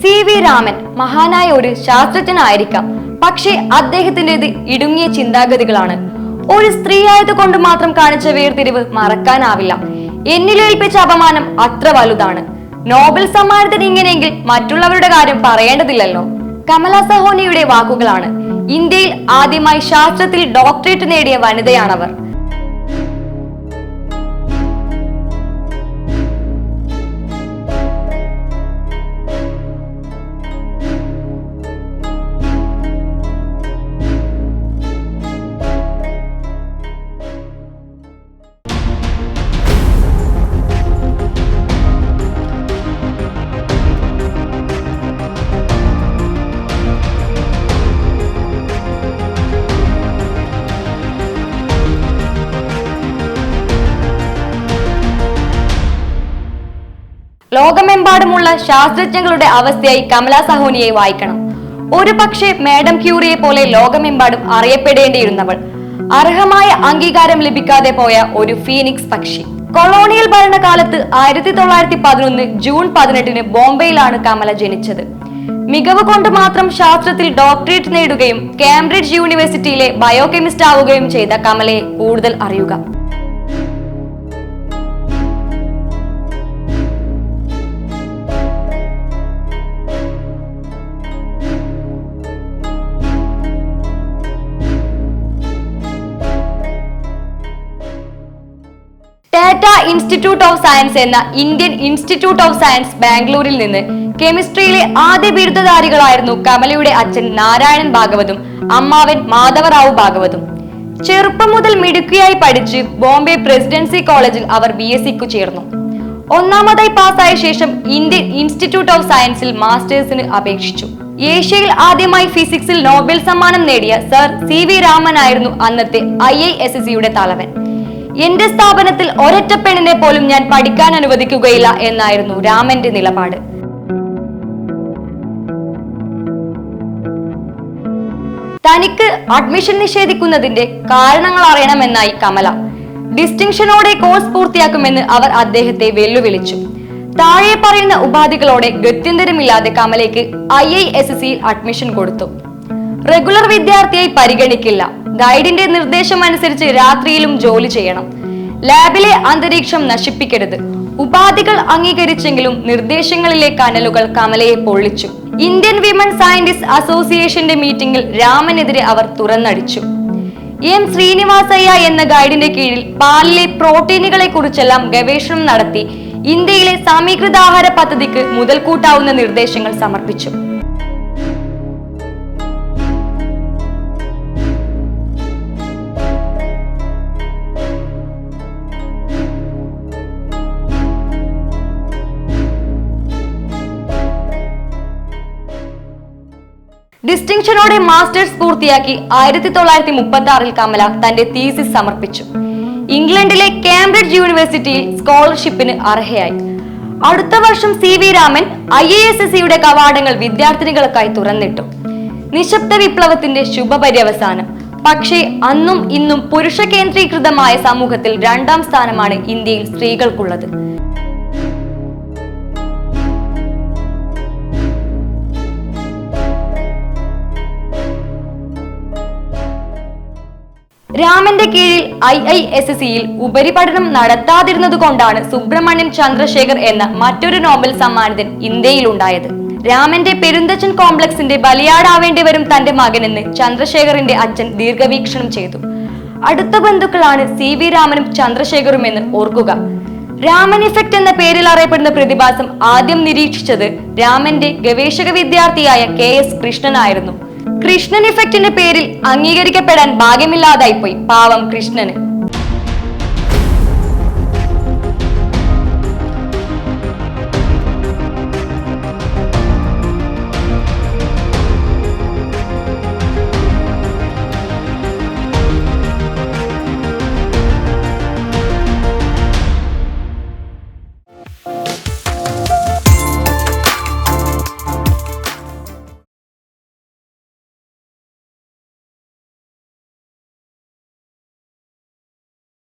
C V Raman മഹാനായ ഒരു ശാസ്ത്രജ്ഞനായിരിക്കാം. പക്ഷേ അദ്ദേഹത്തിന്റെത് ഇടുങ്ങിയ ചിന്താഗതികളാണ്. ഒരു സ്ത്രീ ആയതുകൊണ്ട് മാത്രം കാണിച്ച വേർതിരിവ് മറക്കാനാവില്ല. എന്നിലേൽപ്പിച്ച അപമാനം അത്ര വലുതാണ്. നോബൽ സമ്മാനത്തിന് ഇങ്ങനെയെങ്കിൽ മറ്റുള്ളവരുടെ കാര്യം പറയേണ്ടതില്ലല്ലോ. കമല സഹോനിയുടെ വാക്കുകളാണ്. ഇന്ത്യയിൽ ആദ്യമായി ശാസ്ത്രത്തിൽ ഡോക്ടറേറ്റ് നേടിയ വനിതയാണവർ. ലോകമെമ്പാടുമുള്ള ശാസ്ത്രജ്ഞങ്ങളുടെ അവസ്ഥയായി കമല സഹോനിയെ വായിക്കണം. ഒരു പക്ഷേ മാഡം ക്യൂറിയെ പോലെ ലോകമെമ്പാടും അറിയപ്പെടേണ്ടിയിരുന്നവൾ അർഹമായ അംഗീകാരം ലഭിക്കാതെ പോയ ഒരു ഫീനിക്സ് പക്ഷി. കൊളോണിയൽ ഭരണകാലത്ത് ആയിരത്തി തൊള്ളായിരത്തി പതിനൊന്ന് ജൂൺ പതിനെട്ടിന് ബോംബെയിലാണ് കമല ജനിച്ചത്. മികവ് കൊണ്ട് മാത്രം ശാസ്ത്രത്തിൽ ഡോക്ടറേറ്റ് നേടുകയും കാംബ്രിഡ്ജ് യൂണിവേഴ്സിറ്റിയിലെ ബയോകെമിസ്റ്റ് ആവുകയും ചെയ്ത കമലയെ കൂടുതൽ അറിയുക. ഇൻസ്റ്റിറ്റ്യൂട്ട് ഓഫ് സയൻസ് എന്ന ഇന്ത്യൻ ഇൻസ്റ്റിറ്റ്യൂട്ട് ഓഫ് സയൻസ് ബാംഗ്ലൂരിൽ നിന്ന് കെമിസ്ട്രിയിലെ ആദ്യ ബിരുദധാരികളായിരുന്നു കമലയുടെ അച്ഛൻ നാരായണൻ ഭാഗവതും അമ്മാവൻ മാധവറാവു ഭാഗവതും. ചെറുപ്പം മുതൽ മിടുക്കിയായി പഠിച്ച് ബോംബെ പ്രസിഡൻസി കോളേജിൽ അവർ ബി എസ് സിക്കു ചേർന്നു. ഒന്നാമതായി പാസ്സായ ശേഷം ഇന്ത്യൻ ഇൻസ്റ്റിറ്റ്യൂട്ട് ഓഫ് സയൻസിൽ മാസ്റ്റേഴ്സിന് അപേക്ഷിച്ചു. ഏഷ്യയിൽ ആദ്യമായി ഫിസിക്സിൽ നോബൽ സമ്മാനം നേടിയ സർ സി വി രാമൻ ആയിരുന്നു അന്നത്തെ ഐ ഐ എസ് എസ് സിയുടെ തലവൻ. എന്റെ സ്ഥാപനത്തിൽ ഒരൊറ്റ പെണ്ണിനെ പോലും ഞാൻ പഠിക്കാൻ അനുവദിക്കുകയില്ല എന്നായിരുന്നു രാമന്റെ നിലപാട്. തനിക്ക് അഡ്മിഷൻ നിഷേധിക്കുന്നതിന്റെ കാരണങ്ങൾ അറിയണമെന്നായി കമല. ഡിസ്റ്റിങ്ഷനോടെ കോഴ്സ് പൂർത്തിയാക്കുമെന്ന് അവർ അദ്ദേഹത്തെ വെല്ലുവിളിച്ചു. താഴെ പറയുന്ന ഉപാധികളോടെ ഗത്യന്തരമില്ലാതെ കമലയ്ക്ക് ഐ ഐ എസ് എസ് സിയിൽ അഡ്മിഷൻ കൊടുത്തു. റെഗുലർ വിദ്യാർത്ഥിയായി പരിഗണിക്കില്ല. ഗൈഡിന്റെ നിർദ്ദേശം അനുസരിച്ച് രാത്രിയിലും ജോലി ചെയ്യണം. ലാബിലെ അന്തരീക്ഷം നശിപ്പിക്കരുത്. ഉപാധികൾ അംഗീകരിച്ചെങ്കിലും നിർദ്ദേശങ്ങളിലെ കനലുകൾ കമലയെ പൊള്ളിച്ചു. ഇന്ത്യൻ വിമൻ സയന്റിസ്റ്റ് അസോസിയേഷന്റെ മീറ്റിംഗിൽ രാമനെതിരെ അവർ തുറന്നടിച്ചു. എം ശ്രീനിവാസയ്യ എന്ന ഗൈഡിന്റെ കീഴിൽ പാലിലെ പ്രോട്ടീനുകളെ കുറിച്ചെല്ലാം ഗവേഷണം നടത്തി ഇന്ത്യയിലെ സമീകൃതാഹാര പദ്ധതിക്ക് മുതൽക്കൂട്ടാവുന്ന നിർദ്ദേശങ്ങൾ സമർപ്പിച്ചു. ഡിസ്റ്റിങ്ഷനോടെ മാസ്റ്റേഴ്സ് പൂർത്തിയാക്കി ആയിരത്തി തൊള്ളായിരത്തി മുപ്പത്തി ആറിൽ കമല തന്റെ തീസിസ് സമർപ്പിച്ചു. ഇംഗ്ലണ്ടിലെ കാംബ്രിഡ്ജ് യൂണിവേഴ്സിറ്റിയിൽ സ്കോളർഷിപ്പിന് അർഹയായി. അടുത്ത വർഷം C V Raman I A S S സിയുടെ കവാടങ്ങൾ വിദ്യാർത്ഥിനികൾക്കായി തുറന്നിട്ടു. നിശബ്ദ വിപ്ലവത്തിന്റെ ശുഭപര്യവസാനം. പക്ഷേ അന്നും ഇന്നും പുരുഷ കേന്ദ്രീകൃതമായ സമൂഹത്തിൽ രണ്ടാം സ്ഥാനമാണ് ഇന്ത്യയിൽ സ്ത്രീകൾക്കുള്ളത്. രാമന്റെ കീഴിൽ ഐ ഐ എസ് സിയിൽ ഉപരിപഠനം നടത്താതിരുന്നത് കൊണ്ടാണ് സുബ്രഹ്മണ്യൻ ചന്ദ്രശേഖർ എന്ന മറ്റൊരു നോബൽ സമ്മാനിതൻ ഇന്ത്യയിലുണ്ടായത്. രാമന്റെ പെരുന്തച്ചൻ കോംപ്ലക്സിന്റെ ബലിയാടാവേണ്ടി വരും തന്റെ മകനെന്ന് ചന്ദ്രശേഖറിന്റെ അച്ഛൻ ദീർഘവീക്ഷണം ചെയ്തു. അടുത്ത ബന്ധുക്കളാണ് സി വി രാമനും ചന്ദ്രശേഖറും എന്ന് ഓർക്കുക. രാമൻ ഇഫക്റ്റ് എന്ന പേരിൽ അറിയപ്പെടുന്ന പ്രതിഭാസം ആദ്യം നിരീക്ഷിച്ചത് രാമന്റെ ഗവേഷക വിദ്യാർത്ഥിയായ കെ എസ് കൃഷ്ണനായിരുന്നു. കൃഷ്ണൻ ഇഫക്റ്റിന്റെ പേരിൽ അംഗീകരിക്കപ്പെടാൻ ഭാഗ്യമില്ലാതായിപ്പോയി. പാവം കൃഷ്ണന്.